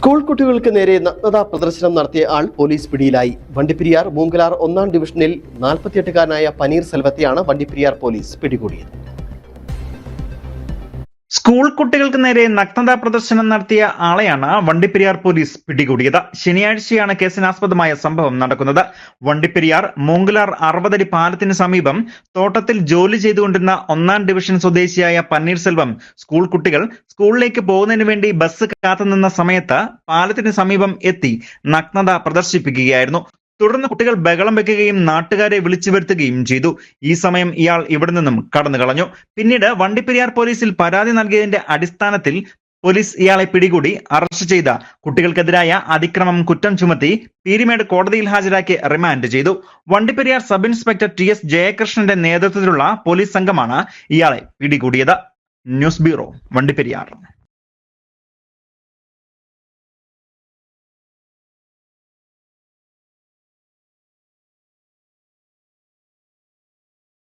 School കുട്ടികൾക്ക് നേരെ നഗ്നതാ പ്രദർശനം നടത്തിയ ആൾ പോലീസ് പിടിയിലായി. വണ്ടിപ്പെരിയാർ മൂങ്കലാർ ഒന്നാം ഡിവിഷനിൽ നാൽപ്പത്തിയെട്ടുകാരനായ പനീർ സെൽവത്തെയാണ് വണ്ടിപ്പെരിയാർ പോലീസ് പിടികൂടിയത്. സ്കൂൾ കുട്ടികൾക്ക് നേരെ നഗ്നതാ പ്രദർശനം നടത്തിയ ആളെയാണ് വണ്ടിപ്പെരിയാർ പോലീസ് പിടികൂടിയത്. ശനിയാഴ്ചയാണ് കേസിനാസ്പദമായ സംഭവം നടക്കുന്നത്. വണ്ടിപ്പെരിയാർ മൂങ്കലാർ അറുപതടി പാലത്തിന് സമീപം തോട്ടത്തിൽ ജോലി ചെയ്തുകൊണ്ടിരുന്ന ഒന്നാം ഡിവിഷൻ സ്വദേശിയായ പന്നീർസെൽവം സ്കൂൾ കുട്ടികൾ സ്കൂളിലേക്ക് പോകുന്നതിന് വേണ്ടി ബസ് കാത്തുനിന്ന സമയത്ത് പാലത്തിന് സമീപം എത്തി നഗ്നത പ്രദർശിപ്പിക്കുകയായിരുന്നു. തുടർന്ന് കുട്ടികൾ ബഹളം വെക്കുകയും നാട്ടുകാരെ വിളിച്ചു വരുത്തുകയും ചെയ്തു. ഈ സമയം ഇയാൾ ഇവിടെ നിന്നും കടന്നു കളഞ്ഞു. പിന്നീട് വണ്ടിപ്പെരിയാർ പോലീസിൽ പരാതി നൽകിയതിന്റെ അടിസ്ഥാനത്തിൽ പോലീസ് ഇയാളെ പിടികൂടി അറസ്റ്റ് ചെയ്ത. കുട്ടികൾക്കെതിരായ അതിക്രമം കുറ്റം ചുമത്തി പീരിമേട് കോടതിയിൽ ഹാജരാക്കി റിമാൻഡ് ചെയ്തു. Vandiperiyar sub inspector T S ജയകൃഷ്ണന്റെ നേതൃത്വത്തിലുള്ള പോലീസ് സംഘമാണ് ഇയാളെ പിടികൂടിയത്. News bureau Vandiperiyar.